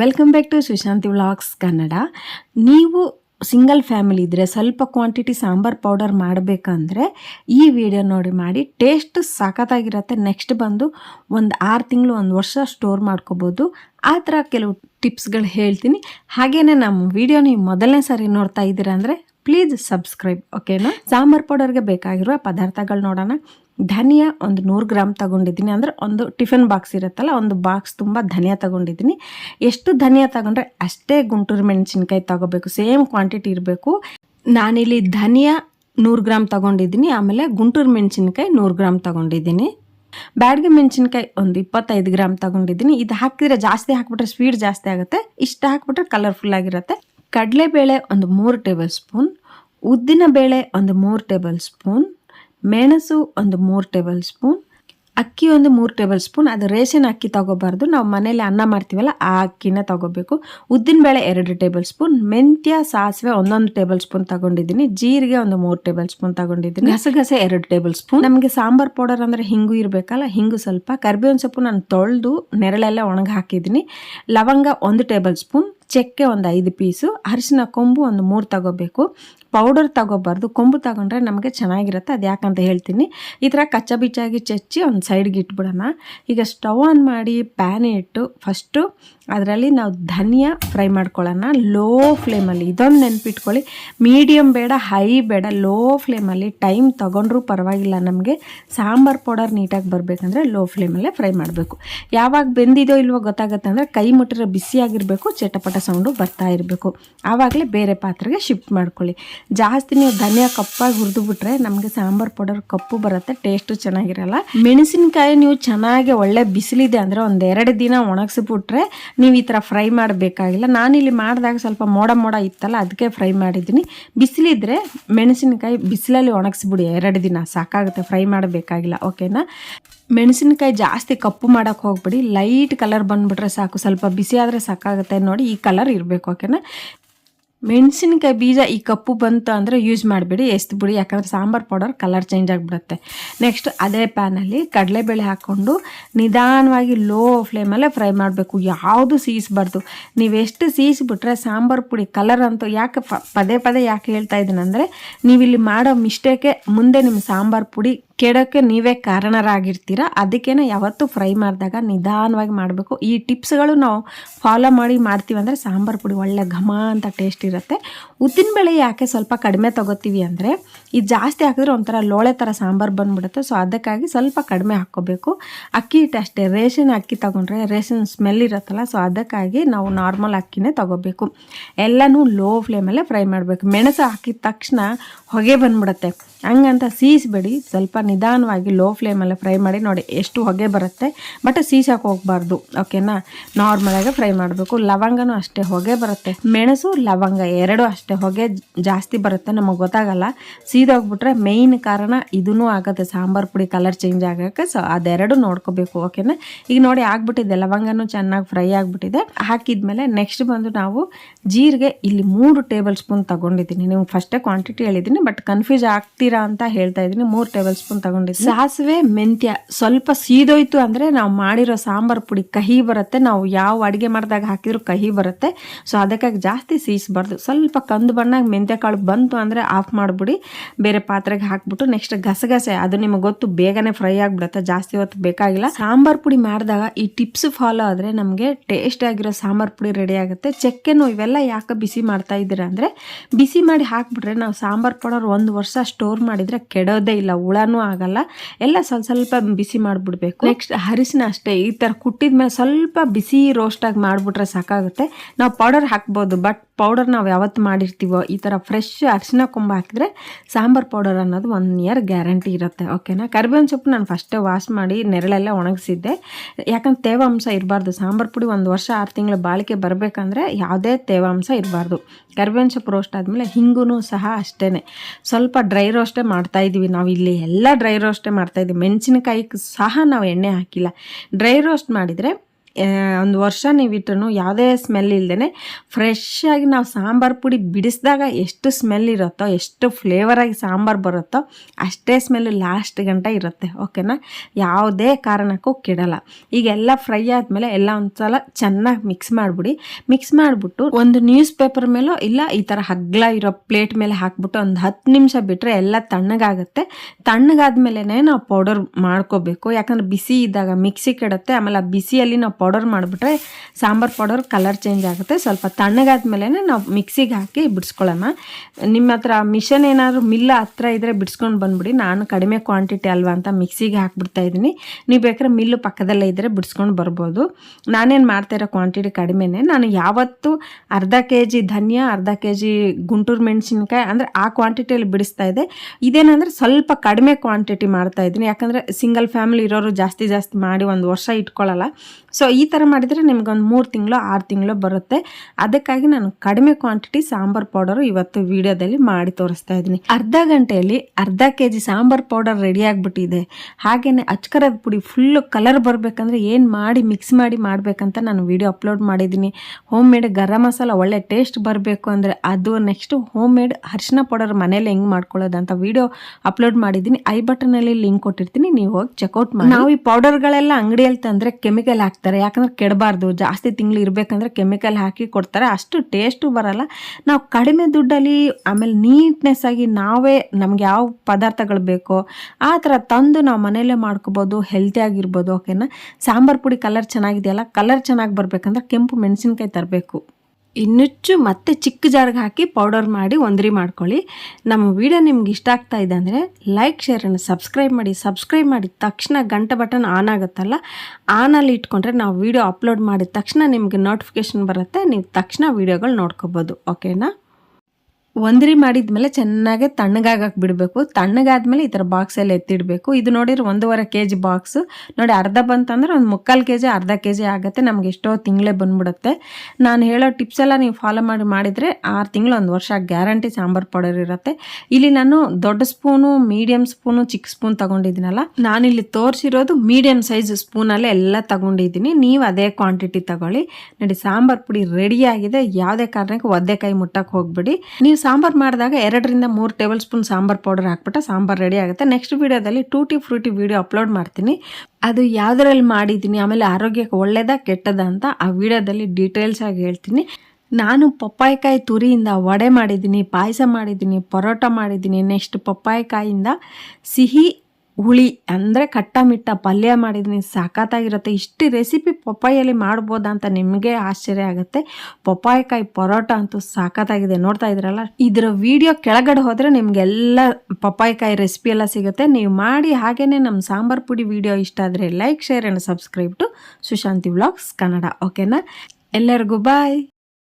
Welcome back to Sushanti vlogs Kannada ನೀವು single family ಇದ್ದರೆ ಸ್ವಲ್ಪ ಕ್ವಾಂಟಿಟಿ ಸಾಂಬಾರ್ ಪೌಡರ್ ಮಾಡಬೇಕಂದ್ರೆ ಈ ವಿಡಿಯೋ ನೋಡಿ ಮಾಡಿ. ಟೇಸ್ಟ್ ಸಖತ್ತಾಗಿರತ್ತೆ. ನೆಕ್ಸ್ಟ್ ಬಂದು ಒಂದು ಆರು ತಿಂಗಳು, ಒಂದು ವರ್ಷ ಸ್ಟೋರ್ ಮಾಡ್ಕೋಬೋದು. ಆ ಥರ ಕೆಲವು ಟಿಪ್ಸ್ಗಳು ಹೇಳ್ತೀನಿ. ಹಾಗೇ ನಮ್ಮ ವಿಡಿಯೋ ನೀವು ಮೊದಲನೇ ಸಾರಿ ನೋಡ್ತಾ ಇದ್ದೀರಾ ಅಂದರೆ ಪ್ಲೀಸ್ ಸಬ್ಸ್ಕ್ರೈಬ್ ಓಕೆನಾ ಸಾಂಬಾರ್ ಪೌಡರ್ಗೆ ಬೇಕಾಗಿರುವ ಪದಾರ್ಥಗಳು ನೋಡೋಣ. ಧನಿಯಾ ಒಂದು ನೂರು ಗ್ರಾಮ್ ತಗೊಂಡಿದ್ದೀನಿ. ಅಂದರೆ ಒಂದು ಟಿಫನ್ ಬಾಕ್ಸ್ ಇರುತ್ತಲ್ಲ, ಒಂದು ಬಾಕ್ಸ್ ತುಂಬ ಧನಿಯಾ ತಗೊಂಡಿದ್ದೀನಿ. ಎಷ್ಟು ಧನಿಯಾ ತಗೊಂಡ್ರೆ ಅಷ್ಟೇ ಗುಂಟೂರು ಮೆಣಸಿನ್ಕಾಯಿ ತಗೋಬೇಕು. ಸೇಮ್ ಕ್ವಾಂಟಿಟಿ ಇರಬೇಕು. ನಾನಿಲ್ಲಿ ಧನಿಯಾ ನೂರು ಗ್ರಾಮ್ ತಗೊಂಡಿದ್ದೀನಿ, ಆಮೇಲೆ ಗುಂಟೂರು ಮೆಣಸಿನ್ಕಾಯಿ ನೂರು ಗ್ರಾಮ್ ತಗೊಂಡಿದ್ದೀನಿ. ಬ್ಯಾಡ್ಗೆ ಮೆಣಸಿನ್ಕಾಯಿ ಒಂದು ಇಪ್ಪತ್ತೈದು ಗ್ರಾಮ್ ತಗೊಂಡಿದ್ದೀನಿ. ಇದು ಹಾಕಿದ್ರೆ ಜಾಸ್ತಿ ಹಾಕ್ಬಿಟ್ರೆ ಸ್ವೀಟ್ ಜಾಸ್ತಿ ಆಗುತ್ತೆ. ಇಷ್ಟು ಹಾಕ್ಬಿಟ್ರೆ ಕಲರ್ಫುಲ್ ಆಗಿರುತ್ತೆ. ಕಡಲೆಬೇಳೆ ಒಂದು ಮೂರು ಟೇಬಲ್ ಸ್ಪೂನ್. ಉದ್ದಿನ ಬೇಳೆ ಒಂದು ಮೂರು ಟೇಬಲ್ ಸ್ಪೂನ್. ಮೆಣಸು ಒಂದು ಮೂರು ಟೇಬಲ್ ಸ್ಪೂನ್, ಅಕ್ಕಿ ಒಂದು ಮೂರು ಟೇಬಲ್ ಸ್ಪೂನ್. ಅದು ರೇಷನ್ ಅಕ್ಕಿ ತಗೋಬಾರ್ದು. ನಾವು ಮನೇಲಿ ಅನ್ನ ಮಾಡ್ತೀವಲ್ಲ, ಆ ಅಕ್ಕಿನ ತಗೋಬೇಕು. ಉದ್ದಿನ ಬೇಳೆ ಎರಡು ಟೇಬಲ್ ಸ್ಪೂನ್, ಮೆಂತ್ಯ, ಸಾಸಿವೆ ಒಂದೊಂದು ಟೇಬಲ್ ಸ್ಪೂನ್ ತಗೊಂಡಿದ್ದೀನಿ. ಜೀರಿಗೆ ಒಂದು ಮೂರು ಟೇಬಲ್ ಸ್ಪೂನ್ ತಗೊಂಡಿದ್ದೀನಿ. ಗಸಗಸೆ ಎರಡು ಟೇಬಲ್ ಸ್ಪೂನ್. ನಮಗೆ ಸಾಂಬಾರ್ ಪೌಡರ್ ಅಂದರೆ ಹಿಂಗು ಇರಬೇಕಲ್ಲ, ಹಿಂಗು ಸ್ವಲ್ಪ. ಕರ್ಬೇವಿನ ಸೊಪ್ಪು ನಾನು ತೊಳೆದು ನೆರಳೆಲ್ಲ ಒಣಗಿ ಹಾಕಿದ್ದೀನಿ. ಲವಂಗ ಒಂದು ಟೇಬಲ್ ಸ್ಪೂನ್, ಚಕ್ಕೆ ಒಂದು ಐದು ಪೀಸು, ಅರಿಶಿನ ಕೊಂಬು ಒಂದು ಮೂರು ತಗೋಬೇಕು. ಪೌಡರ್ ತಗೋಬಾರ್ದು, ಕೊಂಬು ತಗೊಂಡ್ರೆ ನಮಗೆ ಚೆನ್ನಾಗಿರುತ್ತೆ, ಅದು ಯಾಕಂತ ಹೇಳ್ತೀನಿ. ಈ ಥರ ಕಚ್ಚ ಬಿಚ್ಚಾಗಿ ಚಚ್ಚಿ ಒಂದು ಸೈಡ್ಗೆ ಇಟ್ಬಿಡೋಣ. ಈಗ ಸ್ಟವ್ ಆನ್ ಮಾಡಿ ಪ್ಯಾನ್ ಇಟ್ಟು ಫಸ್ಟು ಅದರಲ್ಲಿ ನಾವು ಧನಿಯಾ ಫ್ರೈ ಮಾಡ್ಕೊಳ್ಳೋಣ. ಲೋ ಫ್ಲೇಮಲ್ಲಿ ಇದೊಂದು ನೆನ್ಪಿಟ್ಕೊಳ್ಳಿ. ಮೀಡಿಯಮ್ ಬೇಡ ಹೈ ಬೇಡ ಲೋ ಫ್ಲೇಮಲ್ಲಿ ಟೈಮ್ ತೊಗೊಂಡ್ರೂ ಪರವಾಗಿಲ್ಲ ನಮಗೆ. ಸಾಂಬಾರು ಪೌಡರ್ ನೀಟಾಗಿ ಬರಬೇಕಂದ್ರೆ ಲೋ ಫ್ಲೇಮಲ್ಲೇ ಫ್ರೈ ಮಾಡಬೇಕು. ಯಾವಾಗ ಬೆಂದಿದೋ ಇಲ್ವೋ ಗೊತ್ತಾಗುತ್ತೆ ಅಂದರೆ ಕೈ ಮುಟ್ಟಿರೋ ಬಿಸಿಯಾಗಿರಬೇಕು, ಚಟಪಟ ಸೌಂಡು ಬರ್ತಾ ಇರಬೇಕು. ಆವಾಗಲೇ ಬೇರೆ ಪಾತ್ರೆಗೆ ಶಿಫ್ಟ್ ಮಾಡ್ಕೊಳ್ಳಿ. ಜಾಸ್ತಿ ನೀವು ಧನಿಯಾ ಕಪ್ಪಾಗಿ ಹುರಿದು ಬಿಟ್ರೆ ನಮಗೆ ಸಾಂಬಾರ್ ಪೌಡರ್ ಕಪ್ಪು ಬರುತ್ತೆ ಟೇಸ್ಟು ಚೆನ್ನಾಗಿರಲ್ಲ. ಮೆಣಸಿನಕಾಯಿ ನೀವು ಚೆನ್ನಾಗಿ ಒಳ್ಳೆ ಬಿಸಿಲಿದೆ ಅಂದರೆ ಒಂದೆರಡು ದಿನ ಒಣಗಿಸ್ಬಿಟ್ರೆ ನೀವು ಈ ಥರ ಫ್ರೈ ಮಾಡಬೇಕಾಗಿಲ್ಲ. ನಾನಿಲ್ಲಿ ಮಾಡಿದಾಗ ಸ್ವಲ್ಪ ಮೋಡ ಮೋಡ ಇತ್ತಲ್ಲ, ಅದಕ್ಕೆ ಫ್ರೈ ಮಾಡಿದ್ದೀನಿ. ಬಿಸಿಲಿದ್ರೆ ಮೆಣಸಿನಕಾಯಿ ಬಿಸಿಲಲ್ಲಿ ಒಣಗಿಸ್ಬಿಡಿ, ಎರಡು ದಿನ ಸಾಕಾಗುತ್ತೆ, ಫ್ರೈ ಮಾಡಬೇಕಾಗಿಲ್ಲ ಓಕೆನಾ ಮೆಣಸಿನಕಾಯಿ ಜಾಸ್ತಿ ಕಪ್ಪು ಮಾಡೋಕ್ಕೆ ಹೋಗ್ಬಿಡಿ, ಲೈಟ್ ಕಲರ್ ಬಂದುಬಿಟ್ರೆ ಸಾಕು, ಸ್ವಲ್ಪ ಬಿಸಿ ಆದರೆ ಸಾಕಾಗುತ್ತೆ ನೋಡಿ, ಈ ಕಲರ್ ಇರಬೇಕು ಓಕೆನಾ ಮೆಣಸಿನಕಾಯಿ ಬೀಜ ಈ ಕಪ್ಪು ಬಂತು ಅಂದರೆ ಯೂಸ್ ಮಾಡಬೇಡಿ ಎಷ್ಟು ಬಿಡಿ. ಯಾಕಂದರೆ ಸಾಂಬಾರ್ ಪೌಡರ್ ಕಲರ್ ಚೇಂಜ್ ಆಗಿಬಿಡುತ್ತೆ. ನೆಕ್ಸ್ಟ್ ಅದೇ ಪ್ಯಾನಲ್ಲಿ ಕಡಲೆಬೇಳೆ ಹಾಕ್ಕೊಂಡು ನಿಧಾನವಾಗಿ ಲೋ ಫ್ಲೇಮಲ್ಲೇ ಫ್ರೈ ಮಾಡಬೇಕು. ಯಾವುದು ಸೀಸಬಾರ್ದು. ನೀವು ಎಷ್ಟು ಸೀಸ್ಬಿಟ್ರೆ ಸಾಂಬಾರು ಪುಡಿ ಕಲರ್ ಅಂತೂ ಯಾಕೆ ಪದೇ ಪದೇ ಯಾಕೆ ಹೇಳ್ತಾ ಇದ್ದೀನಂದರೆ ನೀವಿಲ್ಲಿ ಮಾಡೋ ಮಿಸ್ಟೇಕೆ ಮುಂದೆ ನಿಮ್ಮ ಸಾಂಬಾರು ಪುಡಿ ಕೆಡೋಕ್ಕೆ ನೀವೇ ಕಾರಣರಾಗಿರ್ತೀರ? ಅದಕ್ಕೇನೆ ಯಾವತ್ತೂ ಫ್ರೈ ಮಾಡಿದಾಗ ನಿಧಾನವಾಗಿ ಮಾಡಬೇಕು. ಈ ಟಿಪ್ಸ್ಗಳು ನಾವು ಫಾಲೋ ಮಾಡಿ ಮಾಡ್ತೀವಿ ಅಂದರೆ ಸಾಂಬಾರು ಪುಡಿ ಒಳ್ಳೆ ಘಮ ಅಂತ ಟೇಸ್ಟ್ ಇರುತ್ತೆ. ಉದ್ದಿನಬೇಳೆ ಯಾಕೆ ಸ್ವಲ್ಪ ಕಡಿಮೆ ತಗೋತೀವಿ ಅಂದರೆ ಇದು ಜಾಸ್ತಿ ಹಾಕಿದ್ರೆ ಒಂಥರ ಲೋಳೆ ಥರ ಸಾಂಬಾರು ಬಂದುಬಿಡುತ್ತೆ. ಸೊ ಅದಕ್ಕಾಗಿ ಸ್ವಲ್ಪ ಕಡಿಮೆ ಹಾಕ್ಕೋಬೇಕು. ಅಕ್ಕಿ ಇಟ್ಟು ಅಷ್ಟೇ. ರೇಷನ್ ಅಕ್ಕಿ ತಗೊಂಡ್ರೆ ರೇಷನ್ ಸ್ಮೆಲ್ ಇರುತ್ತಲ್ಲ ಸೊ ಅದಕ್ಕಾಗಿ ನಾವು ನಾರ್ಮಲ್ ಅಕ್ಕಿನೇ ತಗೋಬೇಕು. ಎಲ್ಲನೂ ಲೋ ಫ್ಲೇಮಲ್ಲೇ ಫ್ರೈ ಮಾಡಬೇಕು. ಮೆಣಸು ಹಾಕಿದ ತಕ್ಷಣ ಹೊಗೆ ಬಂದ್ಬಿಡುತ್ತೆ. ಹಂಗಂತ ಸೀಸ್ಬೇಡಿ. ಸ್ವಲ್ಪ ನಿಧಾನವಾಗಿ ಲೋ ಫ್ಲೇಮಲ್ಲೇ ಫ್ರೈ ಮಾಡಿ ನೋಡಿ ಎಷ್ಟು ಹೊಗೆ ಬರುತ್ತೆ. ಬಟ್ ಸೀಸಕ್ಕೆ ಹೋಗಬಾರ್ದು. ಓಕೆನಾ ನಾರ್ಮಲಾಗೆ ಫ್ರೈ ಮಾಡಬೇಕು. ಲವಂಗನೂ ಅಷ್ಟೇ ಹೊಗೆ ಬರುತ್ತೆ. ಮೆಣಸು, ಲವಂಗ ಎರಡು ಅಷ್ಟೇ ಹೊಗೆ ಜಾಸ್ತಿ ಬರುತ್ತೆ ನಮಗೆ ಗೊತ್ತಾಗಲ್ಲ. ಸೀದೋಗ್ಬಿಟ್ರೆ ಮೇಯ್ನ್ ಕಾರಣ ಇದೂ ಆಗುತ್ತೆ. ಸಾಂಬಾರು ಪುಡಿ ಕಲರ್ ಚೇಂಜ್ ಆಗೋಕ್ಕೆ. ಸೊ ಅದೆರಡು ನೋಡ್ಕೋಬೇಕು. ಓಕೆನಾ ಈಗ ನೋಡಿ ಆಗ್ಬಿಟ್ಟಿದೆ. ಲವಂಗನೂ ಚೆನ್ನಾಗಿ ಫ್ರೈ ಆಗಿಬಿಟ್ಟಿದೆ. ಹಾಕಿದ್ಮೇಲೆ ನೆಕ್ಸ್ಟ್ ಬಂದು ನಾವು ಜೀರಿಗೆ ಇಲ್ಲಿ ಮೂರು ಟೇಬಲ್ ಸ್ಪೂನ್ ತಗೊಂಡಿದ್ದೀನಿ. ನೀವು ಫಸ್ಟೇ ಕ್ವಾಂಟಿಟಿ ಹೇಳಿದ್ದೀನಿ. ಬಟ್ ಕನ್ಫ್ಯೂಸ್ ಆಗ್ತೀರಾ ಅಂತ ಹೇಳ್ತಾ ಇದ್ದೀನಿ. ಮೂರು ಟೇಬಲ್ ಸ್ಪೂನ್ ತಗೊಂಡಿದ್ದೀನಿ. ಸಾಸಿವೆ, ಮೆಂತ್ಯ ಸ್ವಲ್ಪ ಸೀದೋಯ್ತು ಅಂದರೆ ನಾವು ಮಾಡಿರೋ ಸಾಂಬಾರು ಪುಡಿ ಕಹಿ ಬರುತ್ತೆ. ನಾವು ಯಾವ ಅಡುಗೆ ಮಾಡಿದಾಗ ಹಾಕಿದ್ರು ಕಹಿ ಬರುತ್ತೆ. ಸೊ ಅದಕ್ಕಾಗಿ ಜಾಸ್ತಿ ಸೀಸಬಾರ್ದು. ಸ್ವಲ್ಪ ಕಂದು ಬಣ್ಣಾಗ ಮೆಂತ್ಯ ಕಾಳು ಬಂತು ಅಂದರೆ ಆಫ್ ಮಾಡಿಬಿಡಿ. ಬೇರೆ ಪಾತ್ರೆಗೆ ಹಾಕ್ಬಿಟ್ಟು ನೆಕ್ಸ್ಟ್ ಗಸಗಸೆ, ಅದು ನಿಮಗೆ ಗೊತ್ತು, ಬೇಗನೆ ಫ್ರೈ ಆಗಿಬಿಡುತ್ತೆ. ಜಾಸ್ತಿ ಹೊತ್ತು ಬೇಕಾಗಿಲ್ಲ. ಸಾಂಬಾರು ಪುಡಿ ಮಾಡಿದಾಗ ಈ ಟಿಪ್ಸ್ ಫಾಲೋ ಆದರೆ ನಮಗೆ ಟೇಸ್ಟ್ ಆಗಿರೋ ಸಾಂಬಾರು ಪುಡಿ ರೆಡಿ ಆಗುತ್ತೆ. ಚಕ್ಕೆನೂ ಇವೆಲ್ಲ ಯಾಕೆ ಬಿಸಿ ಮಾಡ್ತಾ ಇದ್ದೀರಾ ಅಂದರೆ, ಬಿಸಿ ಮಾಡಿ ಹಾಕ್ಬಿಟ್ರೆ ನಾವು ಸಾಂಬಾರು ಪೌಡರ್ ಒಂದು ವರ್ಷ ಸ್ಟೋರ್ ಮಾಡಿದರೆ ಕೆಡೋದೇ ಇಲ್ಲ, ಹುಳನೂ ಆಗಲ್ಲ. ಎಲ್ಲ ಸ್ವಲ್ಪ ಸ್ವಲ್ಪ ಬಿಸಿ ಮಾಡಿಬಿಡ್ಬೇಕು. ನೆಕ್ಸ್ಟ್ ಹರಿಸಿನ ಅಷ್ಟೇ, ಈ ಥರ ಕುಟ್ಟಿದ ಮೇಲೆ ಸ್ವಲ್ಪ ಬಿಸಿ ರೋಸ್ಟಾಗಿ ಮಾಡಿಬಿಟ್ರೆ ಸಾಕಾಗುತ್ತೆ. ನಾವು ಪೌಡರ್ ಹಾಕ್ಬೋದು ಬಟ್ ಪೌಡರ್ ನಾವು ಯಾವತ್ತು ಮಾಡಿರ್ತೀವೋ ಈ ಥರ ಫ್ರೆಶ್ ಅರಿಶಿನ ಕೊಂಬ ಹಾಕಿದ್ರೆ ಸಾಂಬಾರು ಪೌಡರ್ ಅನ್ನೋದು ಒನ್ ಇಯರ್ ಗ್ಯಾರಂಟಿ ಇರುತ್ತೆ ಓಕೆನಾ ಕರಿಬೇವಿನ ಸೊಪ್ಪು ನಾನು ಫಸ್ಟೇ ವಾಶ್ ಮಾಡಿ ನೆರಳೆಲ್ಲ ಒಣಗಿಸಿದ್ದೆ. ಯಾಕಂದ್ರೆ ತೇವಾಂಶ ಇರಬಾರ್ದು, ಸಾಂಬಾರು ಪುಡಿ ಒಂದು ವರ್ಷ ಆರು ತಿಂಗಳು ಬಾಳಿಕೆ ಬರಬೇಕಂದ್ರೆ ಯಾವುದೇ ತೇವಾಂಶ ಇರಬಾರ್ದು. ಕರಿಬೇವಿನ ಸೊಪ್ಪು ರೋಸ್ಟ್ ಆದಮೇಲೆ ಹಿಂಗೂ ಸಹ ಅಷ್ಟೇ ಸ್ವಲ್ಪ ಡ್ರೈ ರೋಸ್ಟೇ ಮಾಡ್ತಾ ಇದ್ದೀವಿ ನಾವು ಇಲ್ಲಿ ಎಲ್ಲ ಡ್ರೈ ರೋಸ್ಟೇ ಮಾಡ್ತಾ ಇದ್ದೀವಿ ಮೆಣಸಿನಕಾಯಿ ಸಹ ನಾವು ಎಣ್ಣೆ ಹಾಕಿಲ್ಲ. ಡ್ರೈ ರೋಸ್ಟ್ ಮಾಡಿದರೆ ಒಂದು ವರ್ಷ ನೀವು ಇಟ್ಟರು ಯಾವುದೇ ಸ್ಮೆಲ್ ಇಲ್ಲದೇ ಫ್ರೆಶ್ಶಾಗಿ ನಾವು ಸಾಂಬಾರು ಪುಡಿ ಬಿಡಿಸಿದಾಗ ಎಷ್ಟು ಸ್ಮೆಲ್ ಇರುತ್ತೋ, ಎಷ್ಟು ಫ್ಲೇವರಾಗಿ ಸಾಂಬಾರು ಬರುತ್ತೋ ಅಷ್ಟೇ ಸ್ಮೆಲ್ ಲಾಸ್ಟ್ ಗಂಟ ಇರುತ್ತೆ ಓಕೆನಾ ಯಾವುದೇ ಕಾರಣಕ್ಕೂ ಕೆಡಲ್ಲ. ಈಗ ಎಲ್ಲ ಫ್ರೈ ಆದಮೇಲೆ ಎಲ್ಲ ಒಂದ್ಸಲ ಚೆನ್ನಾಗಿ ಮಿಕ್ಸ್ ಮಾಡಿಬಿಡಿ. ಮಿಕ್ಸ್ ಮಾಡಿಬಿಟ್ಟು ಒಂದು ನ್ಯೂಸ್ ಪೇಪರ್ ಮೇಲೋ ಇಲ್ಲ ಈ ಥರ ಹಗ್ಲ ಇರೋ ಪ್ಲೇಟ್ ಮೇಲೆ ಹಾಕ್ಬಿಟ್ಟು ಒಂದು ಹತ್ತು ನಿಮಿಷ ಬಿಟ್ಟರೆ ಎಲ್ಲ ತಣ್ಣಗಾಗುತ್ತೆ. ತಣ್ಣಗಾದ್ಮೇಲೆ ನಾವು ಪೌಡರ್ ಮಾಡ್ಕೋಬೇಕು. ಯಾಕಂದ್ರೆ ಬಿಸಿ ಇದ್ದಾಗ ಮಿಕ್ಸಿ ಕೆಡುತ್ತೆ. ಆಮೇಲೆ ಆ ಬಿಸಿಯಲ್ಲಿ ನಾವು ಪೌಡರ್ ಮಾಡಿಬಿಟ್ರೆ ಸಾಂಬಾರು ಪೌಡರ್ ಕಲರ್ ಚೇಂಜ್ ಆಗುತ್ತೆ. ಸ್ವಲ್ಪ ತಣ್ಣಗಾದ್ಮೇಲೆ ನಾವು ಮಿಕ್ಸಿಗೆ ಹಾಕಿ ಬಿಡಿಸ್ಕೊಳ್ಳೋಣ ನಿಮ್ಮ ಹತ್ರ ಮಿಷನ್ ಏನಾದರೂ ಮಿಲ್ಲ ಹತ್ರ ಇದ್ದರೆ ಬಿಡಿಸ್ಕೊಂಡು ಬಂದ್ಬಿಡಿ. ನಾನು ಕಡಿಮೆ ಕ್ವಾಂಟಿಟಿ ಅಲ್ವಾ ಅಂತ ಮಿಕ್ಸಿಗೆ ಹಾಕ್ಬಿಡ್ತಾ ಇದ್ದೀನಿ. ನೀವು ಬೇಕಾದ್ರೆ ಮಿಲ್ಲು ಪಕ್ಕದಲ್ಲೇ ಇದ್ದರೆ ಬಿಡಿಸ್ಕೊಂಡು ಬರ್ಬೋದು. ನಾನೇನು ಮಾಡ್ತಾ ಇರೋ ಕ್ವಾಂಟಿಟಿ ಕಡಿಮೆನೇ. ನಾನು ಯಾವತ್ತೂ ಅರ್ಧ ಕೆ ಜಿ ಧನಿಯಾ, ಅರ್ಧ ಕೆ ಜಿ ಗುಂಟೂರು ಮೆಣಸಿನ್ಕಾಯಿ ಅಂದರೆ ಆ ಕ್ವಾಂಟಿಟಿಯಲ್ಲಿ ಬಿಡಿಸ್ತಾ ಇದೆ ಇದೇನಂದರೆ ಸ್ವಲ್ಪ ಕಡಿಮೆ ಕ್ವಾಂಟಿಟಿ ಮಾಡ್ತಾ ಇದ್ದೀನಿ. ಯಾಕಂದರೆ ಸಿಂಗಲ್ ಫ್ಯಾಮಿಲಿ ಇರೋರು ಜಾಸ್ತಿ ಜಾಸ್ತಿ ಮಾಡಿ ಒಂದು ವರ್ಷ ಇಟ್ಕೊಳ್ಳಲ್ಲ ಸೊ ಈ ಥರ ಮಾಡಿದರೆ ನಿಮಗೊಂದು ಮೂರು ತಿಂಗಳು, ಆರು ತಿಂಗಳು ಬರುತ್ತೆ. ಅದಕ್ಕಾಗಿ ನಾನು ಕಡಿಮೆ ಕ್ವಾಂಟಿಟಿ ಸಾಂಬಾರ್ ಪೌಡರು ಇವತ್ತು ವಿಡಿಯೋದಲ್ಲಿ ಮಾಡಿ ತೋರಿಸ್ತಾ ಇದ್ದೀನಿ. ಅರ್ಧ ಗಂಟೆಯಲ್ಲಿ ಅರ್ಧ K G sambar powder ready ಆಗಿಬಿಟ್ಟಿದೆ. ಹಾಗೆಯೇ ಅಚ್ಕರದ ಪುಡಿ ಫುಲ್ಲು ಕಲರ್ ಬರಬೇಕಂದ್ರೆ ಏನು ಮಾಡಿ ಮಿಕ್ಸ್ ಮಾಡಿ ಮಾಡಬೇಕಂತ ನಾನು ವಿಡಿಯೋ ಅಪ್ಲೋಡ್ ಮಾಡಿದ್ದೀನಿ. ಹೋಮ್ ಮೇಡ್ ಗರಂ ಮಸಾಲ ಒಳ್ಳೆ ಟೇಸ್ಟ್ ಬರಬೇಕು ಅಂದರೆ ಅದು ನೆಕ್ಸ್ಟ್ ಹೋಮ್ ಮೇಡ್ ಅರ್ಶಿನ ಪೌಡರ್ ಮನೇಲಿ ಹೆಂಗೆ ಮಾಡ್ಕೊಳ್ಳೋದು ಅಂತ ವಿಡಿಯೋ ಅಪ್ಲೋಡ್ ಮಾಡಿದ್ದೀನಿ. ಐ ಬಟನಲ್ಲಿ ಲಿಂಕ್ ಕೊಟ್ಟಿರ್ತೀನಿ, ನೀವು ಹೋಗಿ ಚೆಕ್ಔಟ್ ಮಾಡಿ. ನಾವು ಈ ಪೌಡರ್ಗಳೆಲ್ಲ ಅಂಗಡಿಯಲ್ಲಿ ತಂದರೆ ಕೆಮಿಕಲ್ ಹಾಕ್ತಾರೆ. ಯಾಕಂದ್ರೆ ಕೆಡಬಾರ್ದು. ಜಾಸ್ತಿ ತಿಂಗಳು ಇರಬೇಕಂದ್ರೆ ಕೆಮಿಕಲ್ ಹಾಕಿ ಕೊಡ್ತಾರೆ. ಅಷ್ಟು ಟೇಸ್ಟು ಬರಲ್ಲ. ನಾವು ಕಡಿಮೆ ದುಡ್ಡಲ್ಲಿ, ಆಮೇಲೆ ನೀಟ್ನೆಸ್ ಆಗಿ ನಾವೇ ನಮ್ಗೆ ಯಾವ ಪದಾರ್ಥಗಳು ಬೇಕೋ, ಆ ಥರ ತಂದು ನಾವು ಮನೆಯಲ್ಲೇ ಮಾಡ್ಕೋಬೋದು ಹೆಲ್ತಿ ಆಗಿರ್ಬೋದು ಓಕೆನಾ ಸಾಂಬಾರು ಪುಡಿ ಕಲರ್ ಚೆನ್ನಾಗಿದೆಯಲ್ಲ? ಕಲರ್ ಚೆನ್ನಾಗಿ ಬರಬೇಕಂದ್ರೆ ಕೆಂಪು ಮೆಣಸಿನ್ಕಾಯಿ ತರಬೇಕು. ಇನ್ನುಚ್ಚು ಮತ್ತೆ ಚಿಕ್ಕ ಜಾರ್ಗೆ ಹಾಕಿ ಪೌಡರ್ ಮಾಡಿ ಒಂದ್ರಿ ಮಾಡ್ಕೊಳ್ಳಿ. ನಮ್ಮ ವಿಡಿಯೋ ನಿಮ್ಗೆ ಇಷ್ಟ ಆಗ್ತಾ ಇದೆ ಅಂದರೆ ಲೈಕ್ ಶೇರನ್ನು ಸಬ್ಸ್ಕ್ರೈಬ್ ಮಾಡಿ. ಸಬ್ಸ್ಕ್ರೈಬ್ ಮಾಡಿದ ತಕ್ಷಣ ಗಂಟೆ ಬಟನ್ ಆನ್ ಆಗುತ್ತಲ್ಲ ಆನಲ್ಲಿ ಇಟ್ಕೊಂಡ್ರೆ ನಾವು ವಿಡಿಯೋ ಅಪ್ಲೋಡ್ ಮಾಡಿದ ತಕ್ಷಣ ನಿಮಗೆ ನೋಟಿಫಿಕೇಶನ್ ಬರುತ್ತೆ. ನೀವು ತಕ್ಷಣ ವೀಡಿಯೋಗಳು ನೋಡ್ಕೋಬೋದು. ಓಕೆನಾ ಒಂದ್ರಿ ಮಾಡಿದ್ಮೇಲೆ ಚೆನ್ನಾಗಿ ತಣ್ಣಗಾಗಕ್ಕೆ ಬಿಡಬೇಕು. ತಣ್ಣಗಾದ್ಮೇಲೆ ಈ ಥರ ಬಾಕ್ಸಲ್ಲಿ ಎತ್ತಿಡಬೇಕು. ಇದು ನೋಡಿದ್ರೆ ಒಂದೂವರೆ ಕೆ ಜಿ ಬಾಕ್ಸು ನೋಡಿ ಅರ್ಧ ಬಂತಂದ್ರೆ ಒಂದು ಮುಕ್ಕಾಲು ಕೆ ಜಿ ಅರ್ಧ ಕೆ ಜಿ ಆಗುತ್ತೆ. ನಮ್ಗೆ ಎಷ್ಟೋ ತಿಂಗಳೇ ಬಂದ್ಬಿಡುತ್ತೆ. ನಾನು ಹೇಳೋ ಟಿಪ್ಸ್ ಎಲ್ಲ ನೀವು ಫಾಲೋ ಮಾಡಿ ಮಾಡಿದರೆ ಆರು ತಿಂಗಳು ಒಂದು ವರ್ಷ ಗ್ಯಾರಂಟಿ ಸಾಂಬಾರು ಪೌಡರ್ ಇರುತ್ತೆ. ಇಲ್ಲಿ ನಾನು ದೊಡ್ಡ ಸ್ಪೂನು ಮೀಡಿಯಮ್ ಸ್ಪೂನು ಚಿಕ್ಕ ಸ್ಪೂನ್ ತಗೊಂಡಿದ್ದೀನಲ್ಲ, ನಾನಿಲ್ಲಿ ತೋರಿಸಿರೋದು ಮೀಡಿಯಮ್ ಸೈಜ್ ಸ್ಪೂನಲ್ಲೇ ಎಲ್ಲ ತಗೊಂಡಿದ್ದೀನಿ. ನೀವು ಅದೇ ಕ್ವಾಂಟಿಟಿ ತಗೊಳ್ಳಿ. ನೋಡಿ ಸಾಂಬಾರು ಪುಡಿ ರೆಡಿ ಆಗಿದೆ. ಯಾವುದೇ ಕಾರಣಕ್ಕೆ ಒದ್ದೆಕಾಯಿ ಮುಟ್ಟಕ್ಕೆ ಹೋಗ್ಬಿಡಿ. ನೀವು ಸಾಂಬಾರು ಮಾಡಿದಾಗ ಎರಡರಿಂದ ಮೂರು ಟೇಬಲ್ ಸ್ಪೂನ್ ಸಾಂಬಾರು ಪೌಡರ್ ಹಾಕ್ಬಿಟ್ಟು ಸಾಂಬಾರು ರೆಡಿ ಆಗುತ್ತೆ. ನೆಕ್ಸ್ಟ್ ವೀಡಿಯೋದಲ್ಲಿ ಟೂಟಿ ಫ್ರೂಟಿ ವೀಡಿಯೋ ಅಪ್ಲೋಡ್ ಮಾಡ್ತೀನಿ. ಅದು ಯಾವುದರಲ್ಲಿ ಮಾಡಿದ್ದೀನಿ, ಆಮೇಲೆ ಆರೋಗ್ಯಕ್ಕೆ ಒಳ್ಳೆಯದಾ ಕೆಟ್ಟದ ಅಂತ ಆ ವಿಡಿಯೋದಲ್ಲಿ ಡೀಟೇಲ್ಸ್ ಆಗಿ ಹೇಳ್ತೀನಿ. ನಾನು ಪಪ್ಪಾಯಿಕಾಯಿ ತುರಿಯಿಂದ ವಡೆ ಮಾಡಿದ್ದೀನಿ, ಪಾಯಸ ಮಾಡಿದ್ದೀನಿ, ಪರೋಟ ಮಾಡಿದ್ದೀನಿ. ನೆಕ್ಸ್ಟ್ ಪಪ್ಪಾಯಿಕಾಯಿಂದ ಸಿಹಿ ಹುಳಿ ಅಂದರೆ ಕಟ್ಟಮಿಟ್ಟ ಪಲ್ಯ ಮಾಡಿದ್ದೀನಿ ಸಾಕತ್ತಾಗಿರುತ್ತೆ ಇಷ್ಟು ರೆಸಿಪಿ ಪಪ್ಪಾಯಲ್ಲಿ ಮಾಡ್ಬೋದಾ ಅಂತ ನಿಮಗೆ ಆಶ್ಚರ್ಯ ಆಗುತ್ತೆ. ಪಪ್ಪಾಯಿಕಾಯಿ ಪರೋಟ ಅಂತೂ ಸಾಕತ್ತಾಗಿದೆ ನೋಡ್ತಾ ಇದ್ರಲ್ಲ? ಇದರ ವಿಡಿಯೋ ಕೆಳಗಡೆ ಹೋದರೆ ನಿಮಗೆಲ್ಲ ಪಪ್ಪಾಯಿಕಾಯಿ ರೆಸಿಪಿ ಎಲ್ಲ ಸಿಗುತ್ತೆ. ನೀವು ಮಾಡಿ ಹಾಗೆಯೇ ನಮ್ಮ ಸಾಂಬಾರು ಪುಡಿ ವಿಡಿಯೋ ಇಷ್ಟ ಆದರೆ like share and subscribe to Sushanti vlogs Kannada. ಓಕೆನಾ ಎಲ್ಲರಿಗೂ ಬಾಯ್